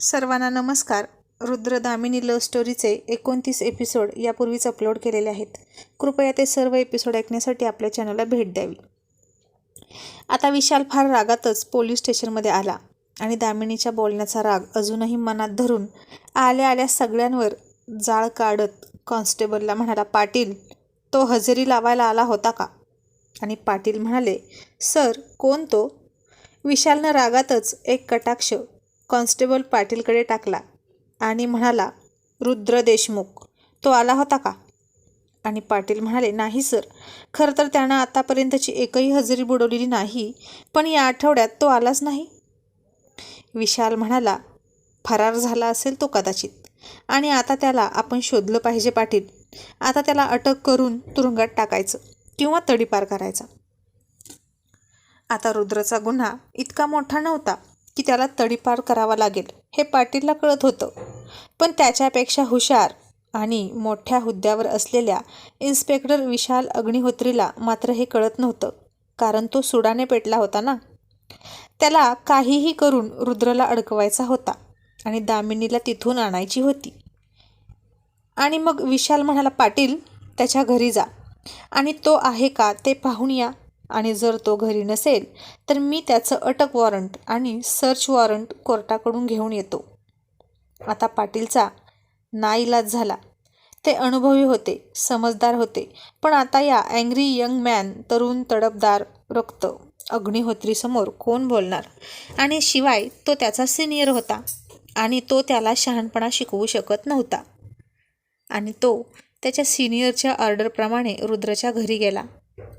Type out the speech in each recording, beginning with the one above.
सर्वांना नमस्कार. रुद्र दामिनी लव्ह स्टोरीचे एकोणतीस एपिसोड यापूर्वीच अपलोड केलेले आहेत. कृपया ते सर्व एपिसोड ऐकण्यासाठी आपल्या चॅनलला भेट द्यावी. आता विशाल फार रागातच पोलीस स्टेशनमध्ये आला आणि दामिनीच्या बोलण्याचा राग अजूनही मनात धरून आल्या आल्या सगळ्यांवर जाळ काढत कॉन्स्टेबलला म्हणाला पाटील तो हजेरी लावायला आला होता का? आणि पाटील म्हणाले सर कोण तो? विशालनं रागातच एक कटाक्ष कॉन्स्टेबल पाटीलकडे टाकला आणि म्हणाला रुद्र देशमुख तो आला होता का? आणि पाटील म्हणाले नाही सर खरं तर त्यानं आतापर्यंतची एकही हजेरी बुडवलेली नाही पण या आठवड्यात तो आलाच नाही. विशाल म्हणाला फरार झाला असेल तो कदाचित. आणि आता त्याला आपण शोधलं पाहिजे पाटील. आता त्याला अटक करून तुरुंगात टाकायचं किंवा तडीपार करायचा. आता रुद्रचा गुन्हा इतका मोठा नव्हता की त्याला तडीपार करावा लागेल हे पाटीलला कळत होतं. पण त्याच्यापेक्षा हुशार आणि मोठ्या हुद्द्यावर असलेल्या इन्स्पेक्टर विशाल अग्निहोत्रीला मात्र हे कळत नव्हतं कारण तो सुडाने पेटला होता ना. त्याला काहीही करून रुद्रला अडकवायचा होता आणि दामिनीला तिथून आणायची होती. आणि मग विशाल म्हणाला पाटील त्याच्या घरी जा आणि तो आहे का ते पाहून या. आणि जर तो घरी नसेल तर मी त्याचं अटक वॉरंट आणि सर्च वॉरंट कोर्टाकडून घेऊन येतो. आता पाटीलचा नाईलाज झाला. ते अनुभवी होते समजदार होते पण आता या अँग्री यंग मॅन तरुण तडपदार रक्त अग्निहोत्रीसमोर कोण बोलणार? आणि शिवाय तो त्याचा सिनियर होता आणि तो त्याला शहाणपणा शिकवू शकत नव्हता. आणि तो त्याच्या सिनियरच्या ऑर्डरप्रमाणे रुद्रच्या घरी गेला.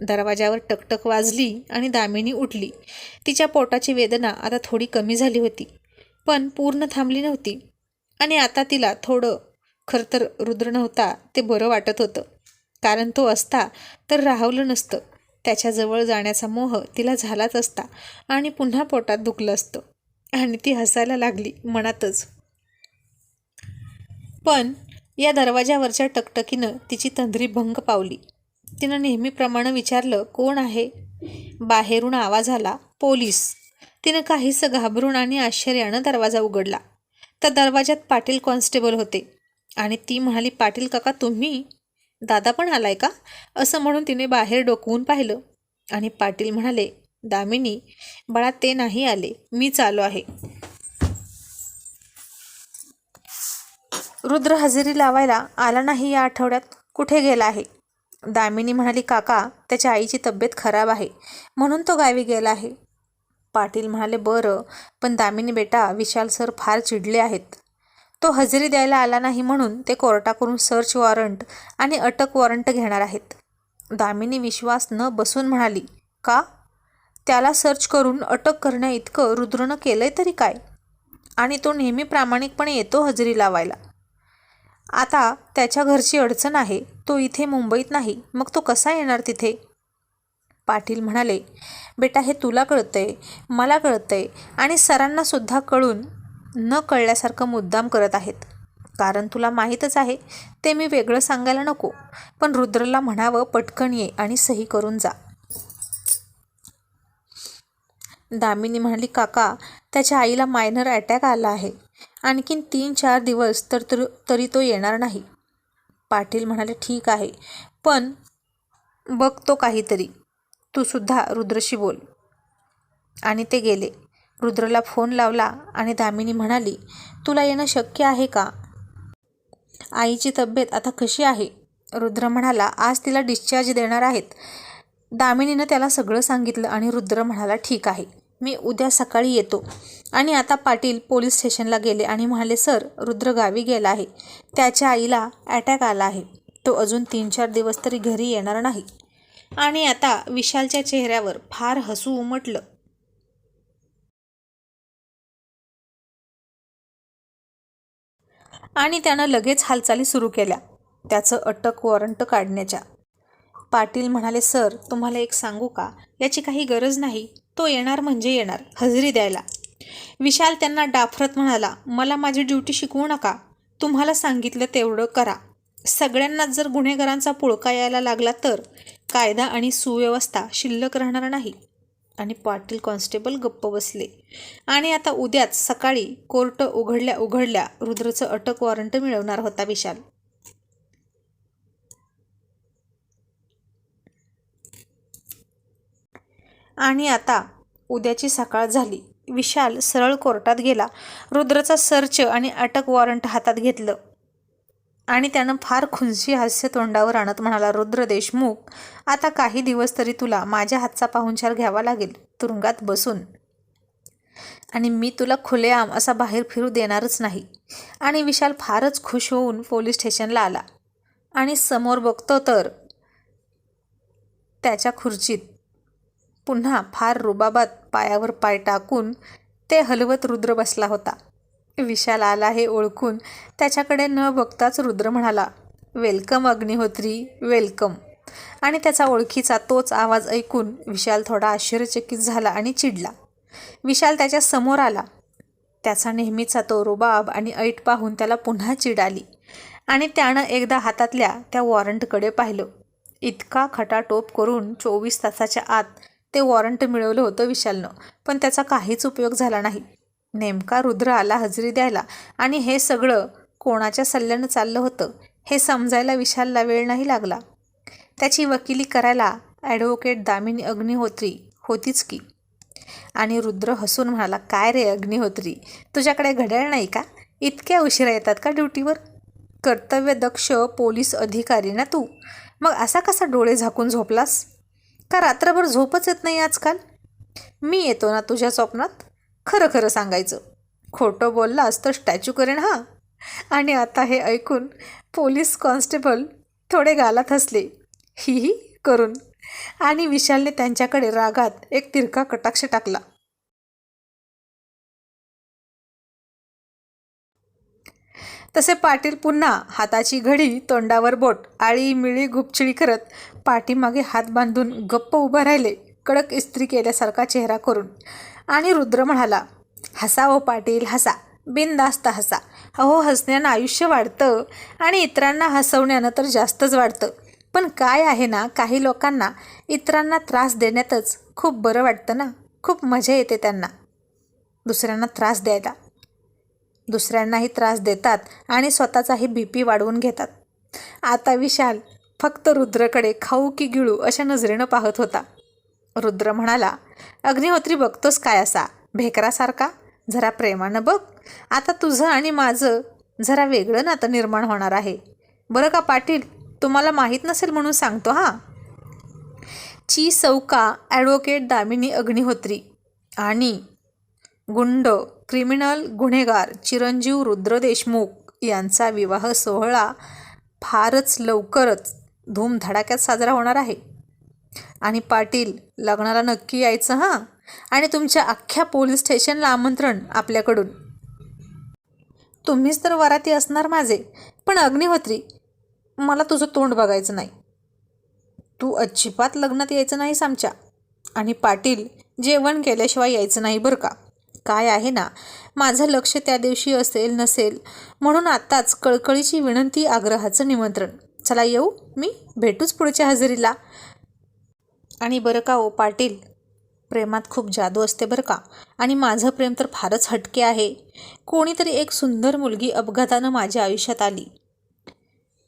दरवाजावर टकटक वाजली आणि दामिनी उठली. तिच्या पोटाची वेदना आता थोडी कमी झाली होती पण पूर्ण थांबली नव्हती. आणि आता तिला थोडं खरं तर रुद्र नव्हता ते बरं वाटत होतं. कारण तो असता तर राहवलं नसतं. त्याच्याजवळ जाण्याचा मोह तिला झालाच असता आणि पुन्हा पोटात दुखलं असतं. आणि ती हसायला लागली मनातच. पण या दरवाजावरच्या टकटकीनं तिची तंद्री भंग पावली. तिनं नेहमीप्रमाणे विचारलं कोण आहे? बाहेरून आवाज आला पोलीस. तिनं काहीसं घाबरून आणि आश्चर्यानं दरवाजा उघडला. तर दरवाजात पाटील कॉन्स्टेबल होते आणि ती म्हणाली पाटील काका तुम्ही? दादा पण आलाय का? असं म्हणून तिने बाहेर डोकवून पाहिलं आणि पाटील म्हणाले दामिनी बाळा ते नाही आले. मीच आलो आहे. रुद्र हजेरी लावायला आला नाही या आठवड्यात. कुठे गेला आहे? दामिनी म्हणाली काका त्याच्या आईची तब्येत खराब आहे म्हणून तो गावी गेला आहे. पाटील म्हणाले बरं पण दामिनी बेटा विशाल सर फार चिडले आहेत. तो हजेरी द्यायला आला नाही म्हणून ते कोर्टाकडून सर्च वॉरंट आणि अटक वॉरंट घेणार आहेत. दामिनी विश्वास न बसून म्हणाली का? त्याला सर्च करून अटक करण्या इतकं रुद्रनं केलंय तरी काय? आणि तो नेहमी प्रामाणिकपणे येतो हजेरी लावायला. आता त्याच्या घरची अडचण आहे. तो इथे मुंबईत नाही मग तो कसा येणार तिथे? पाटील म्हणाले बेटा हे तुला कळतंय मला कळतंय आणि सरांनासुद्धा कळून न कळल्यासारखं मुद्दाम करत आहेत. कारण तुला माहीतच आहे ते मी वेगळं सांगायला नको पण रुद्रला म्हणावं पटकन ये आणि सही करून जा. दामिनी म्हणाली काका त्याच्या आईला मायनर अटॅक आला आहे. आणखीन तीन चार दिवस तर तर तरी तो येणार नाही. पाटील म्हणाले ठीक आहे पण बघतो काहीतरी. तू सुद्धा रुद्रशी बोल. आणि ते गेले. रुद्रला फोन लावला आणि दामिनी म्हणाली तुला येणं शक्य आहे का? आईची तब्येत आता कशी आहे? रुद्र म्हणाला आज तिला डिस्चार्ज देणार आहेत. दामिनीनं त्याला सगळं सांगितलं आणि रुद्र म्हणाला ठीक आहे. मी उद्या सकाळी येतो. आणि आता पाटील पोलीस स्टेशनला गेले आणि म्हणाले सर रुद्र गावी गेला आहे. त्याच्या आईला अटॅक आला आहे. तो अजून तीन चार दिवस तरी घरी येणार नाही. आणि आता विशालच्या चेहऱ्यावर फार हसू उमटलं. आणि त्यानं लगेच हालचाली सुरू केल्या. त्याचं अटक वॉरंट काढण्याच्या. पाटील म्हणाले सर तुम्हाला एक सांगू का? याची काही गरज नाही. तो येणार म्हणजे येणार हजेरी द्यायला. विशाल त्यांना डाफरत म्हणाला मला माझी ड्युटी शिकवू नका. तुम्हाला सांगितलं तेवढं करा. सगळ्यांनाच जर गुन्हेगारांचा पुळका यायला लागला तर कायदा आणि सुव्यवस्था शिल्लक राहणार नाही. आणि पाटील कॉन्स्टेबल गप्प बसले. आणि आता उद्याच सकाळी कोर्ट उघडल्या उघडल्या रुद्रचं अटक वॉरंट मिळवणार होता विशाल. आणि आता उद्याची सकाळ झाली. विशाल सरळ कोर्टात गेला. रुद्रचा सर्च आणि अटक वॉरंट हातात घेतलं. आणि त्यानं फार खुनशी हास्य तोंडावर आणत म्हणाला रुद्र देशमुख आता काही दिवस तरी तुला माझ्या हातचा पाहुणचार घ्यावा लागेल. तुरुंगात बसून. आणि मी तुला खुलेआम असा बाहेर फिरू देणारच नाही. आणि विशाल फारच खुश होऊन पोलीस स्टेशनला आला. आणि समोर बघतो तर त्याच्या खुर्चीत पुन्हा फार रुबाबात पायावर पाय टाकून ते हलवत रुद्र बसला होता. विशाल आला हे ओळखून त्याच्याकडे न बघताच रुद्र म्हणाला वेलकम अग्निहोत्री वेलकम. आणि त्याचा ओळखीचा तोच आवाज ऐकून विशाल थोडा आश्चर्यचकित झाला आणि चिडला. विशाल त्याच्यासमोर आला. त्याचा नेहमीचा तो रुबाब आणि ऐट पाहून त्याला पुन्हा चिड आली आणि त्यानं एकदा हातातल्या त्या वॉरंटकडे पाहिलं. इतका खटाटोप करून चोवीस तासाच्या आत ते वॉरंट मिळवलं होतं विशालनं पण त्याचा काहीच उपयोग झाला नाही. नेमका रुद्र आला हजेरी द्यायला आणि हे सगळं कोणाच्या सल्ल्यानं चाललं होतं हे समजायला विशालला वेळ नाही लागला. त्याची वकिली करायला ॲडव्होकेट दामिनी अग्निहोत्री होतीच की. आणि रुद्र हसून म्हणाला काय रे अग्निहोत्री तुझ्याकडे घड्याळ नाही का? इतक्या उशिरा येतात का ड्युटीवर? कर्तव्यदक्ष पोलीस अधिकारी ना तू? मग असा कसा डोळे झाकून झोपलास? का रात्रभर झोपच येत नाही आजकाल? मी येतो ना तुझ्या स्वप्नात. खरं खरं सांगायचं. खोटं बोललास तर स्टॅच्यू करेन हा. आणि आता हे ऐकून पोलीस कॉन्स्टेबल थोडे गालात हसले. ही ही करून. आणि विशालने त्यांच्याकडे रागात एक तिरका कटाक्ष टाकला. तसे पाटील पुन्हा हाताची घडी तोंडावर बोट आळी मिळी गुपचिळी करत पाठीमागे हात बांधून गप्प उभं राहिले कडक इस्त्री केल्यासारखा चेहरा करून. आणि रुद्र म्हणाला हसा ओ पाटील हसा बिनदास्त हसा. अहो हसण्यानं आयुष्य वाढतं आणि इतरांना हसवण्यानं तर जास्तच वाढतं. पण काय आहे ना काही लोकांना इतरांना त्रास देण्यातच खूप बरं वाटतं ना? खूप मजा येते त्यांना. दुसऱ्यांना त्रास द्यायला. दुसऱ्यांनाही त्रास देतात आणि स्वतःचाही बी पी वाढवून घेतात. आता विशाल फक्त रुद्रकडे खाऊ की गिळू अशा नजरेनं पाहत होता. रुद्र म्हणाला अग्निहोत्री बघतोस काय असा? भेकरासारखा? जरा प्रेमानं बघ. आता तुझं आणि माझं जरा वेगळं नातं निर्माण होणार आहे. बरं का पाटील? तुम्हाला माहीत नसेल म्हणून सांगतो हां. ची सौका ॲडव्होकेट दामिनी अग्निहोत्री आणि गुंड क्रिमिनल गुन्हेगार चिरंजीव रुद्र देशमुख यांचा विवाह सोहळा फारच लवकरच धूमधडाक्यात साजरा होणार आहे. आणि पाटील लग्नाला नक्की यायचं हां? आणि तुमच्या अख्ख्या पोलीस स्टेशनला आमंत्रण आपल्याकडून. तुम्हीच तर वराती असणार माझे. पण अग्निहोत्री मला तुझं तोंड बघायचं नाही. तू अजिबात लग्नात यायचं नाहीस आमच्या. आणि पाटील जेवण केल्याशिवाय यायचं नाही बरं का? काय आहे ना? माझं लक्ष त्या दिवशी असेल नसेल म्हणून आत्ताच कळकळीची विनंती आग्रहाचं निमंत्रण. चला येऊ? मी भेटूच पुढच्या हजेरीला. आणि बरं का ओ पाटील? प्रेमात खूप जादू असते बरं का? आणि माझं प्रेम तर फारच हटके आहे. कोणीतरी एक सुंदर मुलगी अपघातानं माझ्या आयुष्यात आली.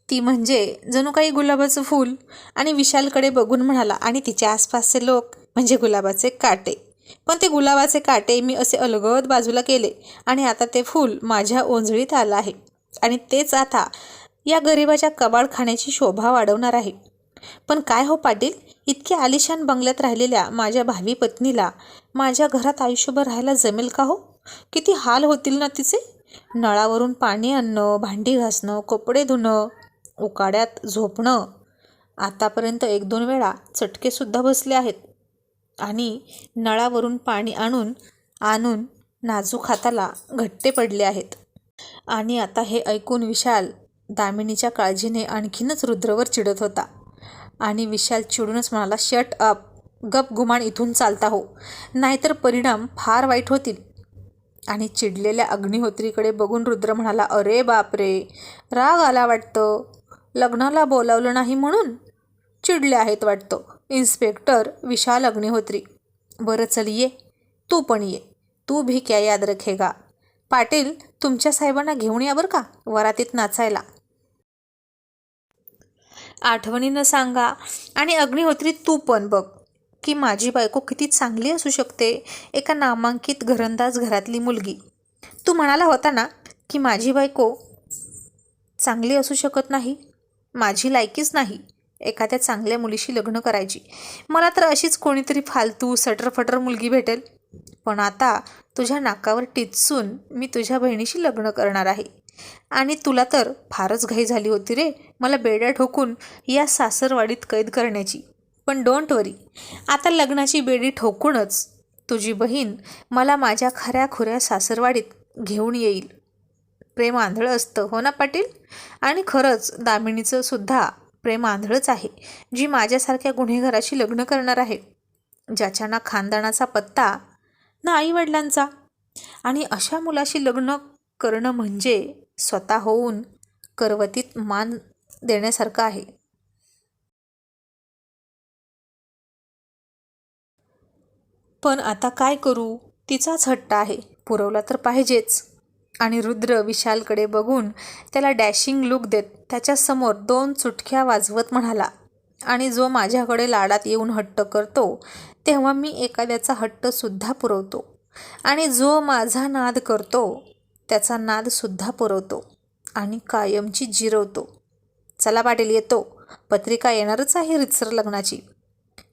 ती म्हणजे जणू काही गुलाबाचं फूल आणि विशालकडे बघून म्हणाला आणि तिच्या आसपासचे लोक? म्हणजे गुलाबाचे काटे. पण ते गुलाबाचे काटे मी असे अलगद बाजूला केले आणि आता ते फूल माझ्या ओंजळीत आलं आहे. आणि तेच आता या गरिबाच्या कबाडखाण्याची शोभा वाढवणार आहे. पण काय हो पाटील? इतक्या आलिशान बंगल्यात राहिलेल्या माझ्या भावी पत्नीला माझ्या घरात आयुष्यभर राहायला जमेल का हो? किती हाल होतील ना तिचे? नळावरून पाणी आणणं भांडी घासणं कपडे धुणं उकाड्यात झोपणं. आतापर्यंत एक दोन वेळा चटकेसुद्धा बसले आहेत. आणि नळावरून पाणी आणून आणून नाजूक हाताला घट्टे पडले आहेत. आणि आता हे ऐकून विशाल दामिनीच्या काळजीने आणखीनच रुद्रवर चिडत होता. आणि विशाल चिडूनच म्हणाला शट अप गप गुमान इथून चालता हो. नाहीतर परिणाम फार वाईट होतील. आणि चिडलेल्या अग्निहोत्रीकडे बघून रुद्र म्हणाला अरे बापरे! राग आला वाटतं. लग्नाला बोलावलं नाही म्हणून चिडले आहेत वाटतं. इन्स्पेक्टर विशाल अग्निहोत्री. बरं चल ये. तू पण ये. तू भी क्या याद रखेगा. पाटील तुमच्या साहेबांना घेऊन या बरं का? वरातीत नाचायला. आठवणीनं सांगा. आणि अग्निहोत्री तू पण बघ की माझी बायको किती चांगली असू शकते एका नामांकित घरंदाज घरातली मुलगी. तू म्हणाला होता ना की माझी बायको चांगली असू शकत नाही माझी लायकीच नाही. एखाद्या चांगल्या मुलीशी लग्न करायची. मला तर अशीच कोणीतरी फालतू सटरफटर मुलगी भेटेल. पण आता तुझ्या नाकावर टिचून मी तुझ्या बहिणीशी लग्न करणार आहे. आणि तुला तर फारच घाई झाली होती रे मला बेड्या ठोकून या सासरवाडीत कैद करण्याची. पण डोंट वरी आता लग्नाची बेडी ठोकूनच तुझी बहीण मला माझ्या खऱ्या खुऱ्या सासरवाडीत घेऊन येईल. प्रेम आंधळं असतं हो ना पाटील? आणि खरंच दामिनीचं सुद्धा प्रेम आंधळच आहे जी माझ्यासारख्या गुन्हेगाराशी लग्न करणार आहे. ज्याच्या ना खानदानाचा पत्ता ना आईवडिलांचा. आणि अशा मुलाशी लग्न करणं म्हणजे स्वतः होऊन करवतीत मान देण्यासारखं आहे. पण आता काय करू? तिचाच हट्ट आहे. पुरवला तर पाहिजेच. आणि रुद्र विशालकडे बघून त्याला डॅशिंग लुक देत त्याच्यासमोर दोन चुटक्या वाजवत म्हणाला आणि जो माझ्याकडे लाडात येऊन हट्ट करतो तेव्हा मी एखाद्याचा हट्टसुद्धा पुरवतो. आणि जो माझा नाद करतो त्याचा नादसुद्धा पुरवतो आणि कायमची जिरवतो. चला पाटील येतो. पत्रिका येणारच आहे रितसर लग्नाची.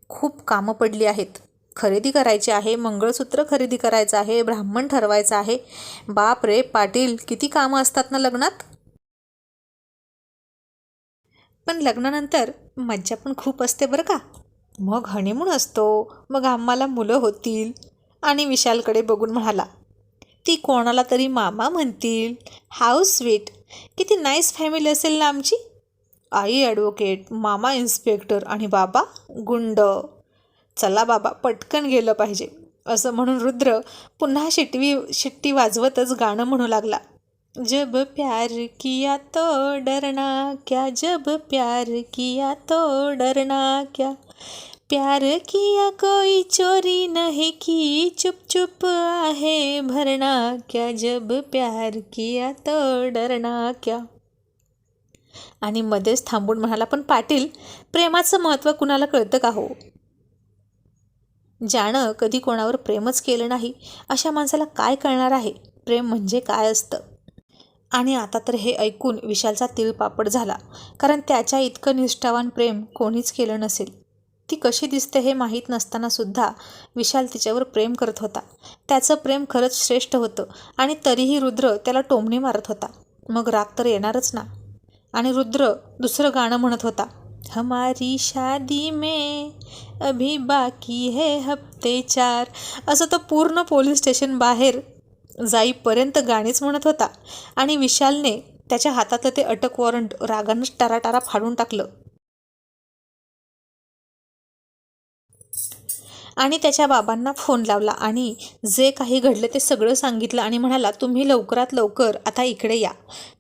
खूप कामं पडली आहेत. खरेदी करायची आहे मंगळसूत्र खरेदी करायचं आहे ब्राह्मण ठरवायचं आहे. बाप रे पाटील किती कामं असतात ना लग्नात? पण लग्नानंतर मज्जा पण खूप असते बरं का. मग हनीमून असतो मग आम्हाला मुलं होतील आणि विशालकडे बघून म्हणाला ती कोणाला तरी मामा म्हणतील. हाऊस स्वीट किती नाईस फॅमिली असेल ना आमची. आई ॲडव्होकेट मामा इन्स्पेक्टर आणि बाबा गुंड. चला बाबा पटकन गेलं पाहिजे. असं म्हणून रुद्र पुन्हा शिटवी शिट्टी वाजवतच गाणं म्हणू लागला. जब प्यार किया तो डरना क्या जब प्यार किया तो डरना क्या। प्यार किया कोई चोरी नहीं की चुप चुप आहे भरना क्या जब प्यार किया तो डरना क्या। आणि मध्येच थांबून म्हणाला पण पाटील प्रेमाचं महत्त्व कुणाला कळतं का हो? ज्यानं कधी कोणावर प्रेमच केलं नाही अशा माणसाला काय कळणार आहे? प्रेम म्हणजे काय असतं? आणि आता तर हे ऐकून विशालचा तिळपापड झाला कारण त्याच्या इतकं निष्ठावान प्रेम कोणीच केलं नसेल. ती कशी दिसते हे माहीत नसताना सुद्धा विशाल तिच्यावर प्रेम करत होता. त्याचं प्रेम खरंच श्रेष्ठ होतं आणि तरीही रुद्र त्याला टोमणे मारत होता. मग राग तर येणारच ना? आणि रुद्र दुसरं गाणं म्हणत होता हमारी शादी में अभी बाकी है हप्ते चार. असं तो पूर्ण पोलीस स्टेशन बाहेर जाईपर्यंत गाणीच म्हणत होता. आणि विशालने त्याच्या हातातलं ते अटक वॉरंट रागानं टाराटारा फाडून टाकलं. आणि त्याच्या बाबांना फोन लावला आणि जे काही घडलं ते सगळं सांगितलं आणि म्हणाला तुम्ही लवकरात लवकर आता इकडे या.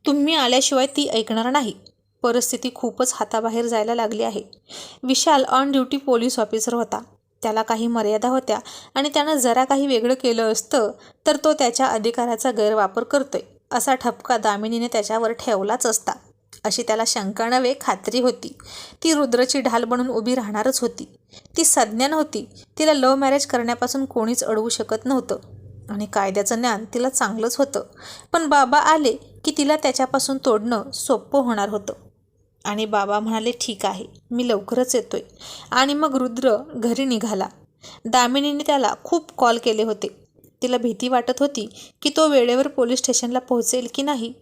तुम्ही आल्याशिवाय ती ऐकणार नाही. परिस्थिती खूपच हाताबाहेर जायला लागली आहे. Vishal on duty police officer होता. त्याला काही मर्यादा होत्या आणि त्यानं जरा काही वेगळं केलं असतं तर तो त्याच्या अधिकाराचा गैरवापर करतोय असा ठपका दामिनीने त्याच्यावर ठेवलाच असता. अशी त्याला शंका नव्हे खात्री होती. ती रुद्रची ढाल बनून उभी राहणारच होती. ती संज्ञा नव्हती. तिला लव्ह मॅरेज करण्यापासून कोणीच अडवू शकत नव्हतं. आणि कायद्याचं ज्ञान तिला चांगलंच होतं. पण बाबा आले की तिला त्याच्यापासून तोडणं सोपं होणार होतं. आणि बाबा म्हणाले ठीक आहे मी लवकरच येतोय. आणि मग रुद्र घरी निघाला. दामिनीने त्याला खूप कॉल केले होते. तिला भीती वाटत होती की तो वेळेवर पोलीस स्टेशनला पोहोचेल की नाही.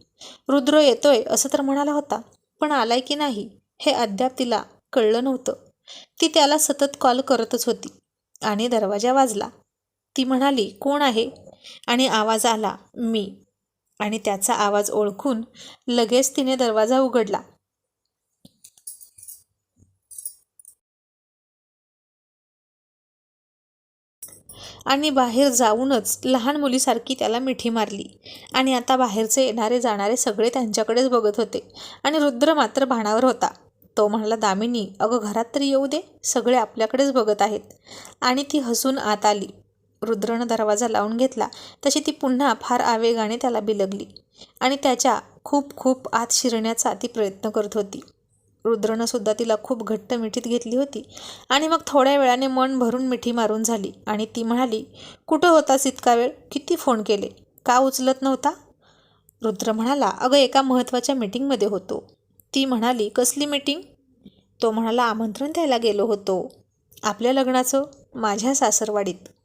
रुद्र येतोय असं तर म्हणाला होता पण आलाय की नाही? हे अद्याप तिला कळलं नव्हतं. ती त्याला सतत कॉल करतच होती आणि दरवाजा वाजला. ती म्हणाली कोण आहे? आणि आवाज आला मी. आणि त्याचा आवाज ओळखून लगेच तिने दरवाजा उघडला. आणि बाहेर जाऊनच लहान मुलीसारखी त्याला मिठी मारली. आणि आता बाहेरचे येणारे जाणारे सगळे त्यांच्याकडेच बघत होते. आणि रुद्र मात्र भाणावर होता. तो म्हणाला दामिनी अगं घरात तरी येऊ दे. सगळे आपल्याकडेच बघत आहेत. आणि ती हसून आत आली. रुद्रनं दरवाजा लावून घेतला. तशी ती पुन्हा फार आवेगाने त्याला बिलगली. आणि त्याच्या खूप खूप आत शिरण्याचा ती प्रयत्न करत होती. रुद्रनं सुद्धा तिला खूप घट्ट मिठीत घेतली होती. आणि मग थोड्या वेळाने मन भरून मिठी मारून झाली. आणि ती म्हणाली कुठं होतास इतका वेळ? किती फोन केले? का उचलत नव्हता? रुद्र म्हणाला अगं एका महत्त्वाच्या मीटिंगमध्ये होतो. ती म्हणाली कसली मीटिंग? तो म्हणाला आमंत्रण द्यायला गेलो होतो. आपल्या लग्नाचं? माझ्या सासरवाडीत.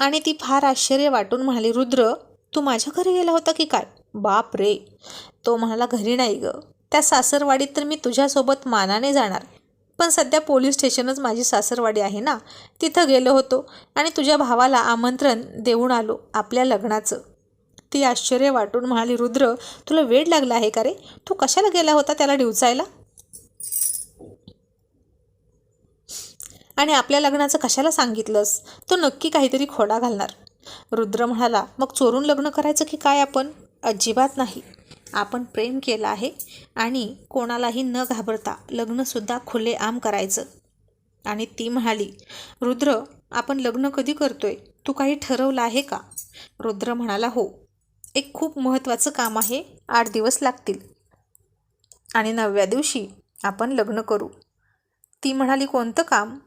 आणि ती फार आश्चर्य वाटून म्हणाली रुद्र तू माझ्या घरी गेला होता की काय? बाप रे तो म्हणाला घरी नाही ग. त्या सासरवाडीत तर मी तुझ्यासोबत मानाने जाणार. पण सध्या पोलीस स्टेशनच माझी सासरवाडी आहे ना. तिथं गेलो होतो आणि तुझ्या भावाला आमंत्रण देऊन आलो आपल्या लग्नाचं. ती आश्चर्य वाटून म्हणाली रुद्र तुला वेळ लागला आहे का रे? तू कशाला गेला होता त्याला डिवचायला? आणि आपल्या लग्नाचं कशाला सांगितलंस? तो नक्की काहीतरी खोडा घालणार. रुद्र म्हणाला मग चोरून लग्न करायचं की काय आपण? अजिबात नाही. आपण प्रेम केलं आहे आणि कोणालाही न घाबरता लग्नसुद्धा खुलेआम करायचं. आणि ती म्हणाली रुद्र आपण लग्न कधी करतोय? तू काही ठरवलं आहे का? रुद्र म्हणाला हो. एक खूप महत्त्वाचं काम आहे. आठ दिवस लागतील. आणि नवव्या दिवशी आपण लग्न करू. ती म्हणाली कोणतं काम?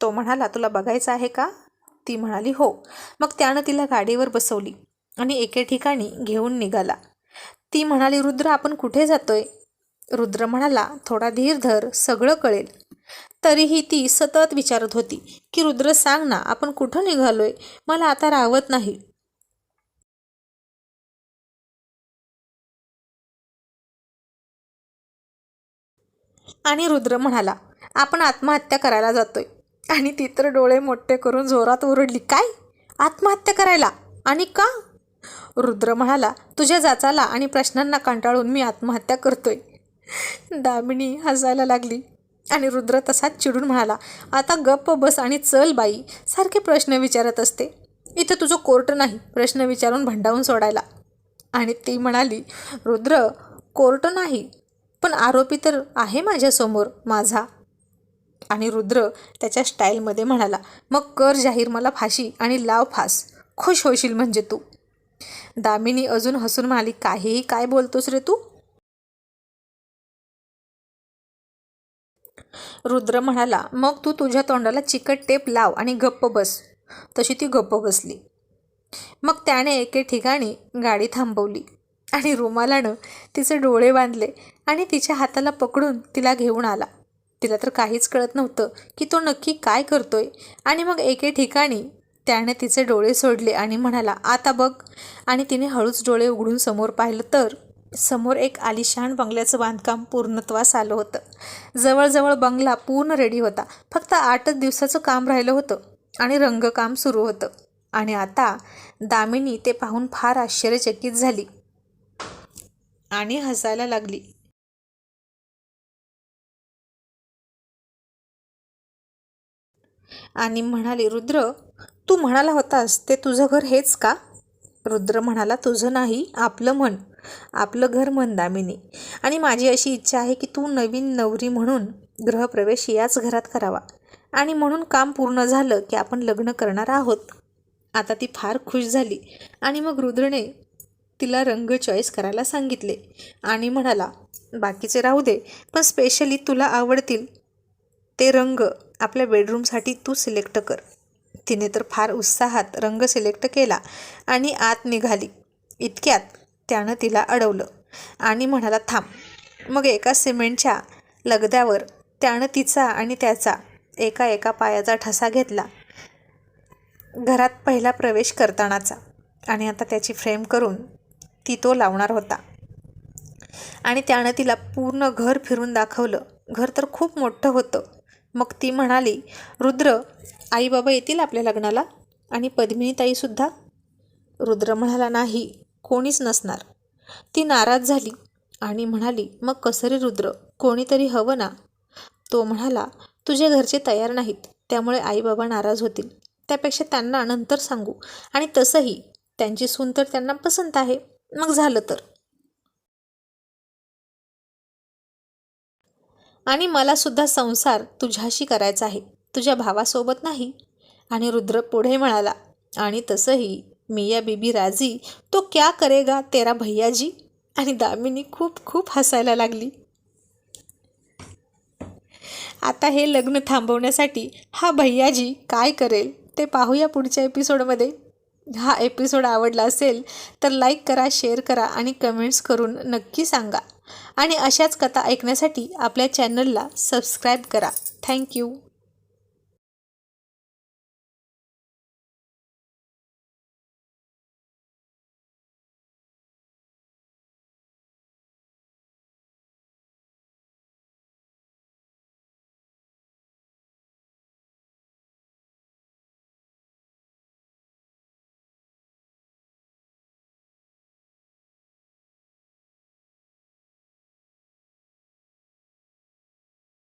तो म्हणाला तुला बघायचं आहे का? ती म्हणाली हो. मग त्यानं तिला गाडीवर बसवली आणि एके ठिकाणी घेऊन निघाला. ती म्हणाली रुद्र आपण कुठे जातोय? रुद्र म्हणाला थोडा धीर धर सगळं कळेल. तरीही ती सतत विचारत होती की रुद्र सांग ना आपण कुठं निघालोय? मला आता राहवत नाही. आणि रुद्र म्हणाला आपण आत्महत्या करायला जातोय. आणि ती तर डोळे मोठे करून जोरात ओरडली. काय? आत्महत्या करायला? आणि का? रुद्र म्हणाला तुझ्या जाचाला आणि प्रश्नांना कंटाळून मी आत्महत्या करतोय. दामिनी हसायला लागली आणि रुद्र तसाच चिडून म्हणाला आता गप्प बस आणि चल बाई सारखे प्रश्न विचारत असते. इथं तुझं कोर्ट नाही प्रश्न विचारून भंडावून सोडायला. आणि ती म्हणाली रुद्र कोर्ट नाही पण आरोपी तर आहे माझ्यासमोर माझा. आणि रुद्र त्याच्या स्टाईलमध्ये म्हणाला मग कर जाहीर मला फाशी आणि लाव फास. खुश होशील म्हणजे तू. दामिनी अजून हसून म्हणाली काहीही काय बोलतोस रे तू? रुद्र म्हणाला मग तू तुझ्या तोंडाला चिकट टेप लाव आणि गप्प बस. तशी ती गप्प बसली. मग त्याने एके ठिकाणी गाडी थांबवली आणि रुमालानं तिचे डोळे बांधले आणि तिच्या हाताला पकडून तिला घेऊन आला. तिला तर काहीच कळत नव्हतं की तो नक्की काय करतोय. आणि मग एके ठिकाणी त्याने तिचे डोळे सोडले आणि म्हणाला आता बघ. आणि तिने हळूच डोळे उघडून समोर पाहिलं तर समोर एक आलिशान बंगल्याचं बांधकाम पूर्णत्वास आलं होतं. जवळजवळ बंगला पूर्ण रेडी होता. फक्त आठच दिवसाचं काम राहिलं होतं आणि रंगकाम सुरू होतं. आणि आता दामिनी ते पाहून फार आश्चर्यचकित झाली आणि हसायला लागली. आणि म्हणाली रुद्र तू म्हणाला होतास ते तुझं घर हेच का? रुद्र म्हणाला तुझं नाही आपलं म्हण आपलं घर म्हण दामिनी आणि माझी अशी इच्छा आहे की तू नवीन नवरी म्हणून गृहप्रवेश याच घरात करावा. आणि म्हणून काम पूर्ण झालं की आपण लग्न करणार आहोत. आता ती फार खुश झाली आणि मग रुद्रने तिला रंग चॉईस करायला सांगितले आणि म्हणाला बाकीचे राहू दे पण स्पेशली तुला आवडतील ते रंग आपल्या बेडरूमसाठी तू सिलेक्ट कर. तिने तर फार उत्साहात रंग सिलेक्ट केला आणि आत निघाली. इतक्यात त्यानं तिला अडवलं आणि म्हणाला थांब. मग एका सिमेंटच्या लगद्यावर त्यानं तिचा आणि त्याचा एका एका पायाचा ठसा घेतला. घरात पहिला प्रवेश करतानाचा. आणि आता त्याची फ्रेम करून ती तो लावणार होता. आणि त्यानं तिला पूर्ण घर फिरून दाखवलं. घर तर खूप मोठं होतं. मग ती म्हणाली रुद्र आईबाबा येतील आपल्या लग्नाला? आणि पद्मिनीताईसुद्धा? रुद्र म्हणाला नाही कोणीच नसणार. ती नाराज झाली आणि म्हणाली मग कसं रे रुद्र? कोणीतरी हवं ना? तो म्हणाला तुझे घरचे तयार नाहीत त्यामुळे आई बाबा नाराज होतील. त्यापेक्षा त्यांना नंतर सांगू. आणि तसंही त्यांची सून तर त्यांना पसंत आहे. मग झालं तर. आणि मलासुद्धा संसार तुझ्याशी करायचा आहे. तुझ्या भावासोबत नाही. आणि रुद्र पुढे म्हणाला आणि तसंही मिया बीबी राजी. तो क्या करेगा तेरा भैयाजी? आणि दामिनी खूप खूप हसायला लागली. आता हे लग्न थांबवण्यासाठी हा भैयाजी काय करेल ते पाहूया पुढच्या एपिसोडमध्ये. हा एपिसोड आवडला असेल तर लाईक करा शेअर करा आणि कमेंट्स करून नक्की सांगा. आणि अशाच कथा ऐकण्यासाठी आपल्या चॅनलला सबस्क्राईब करा. थँक्यू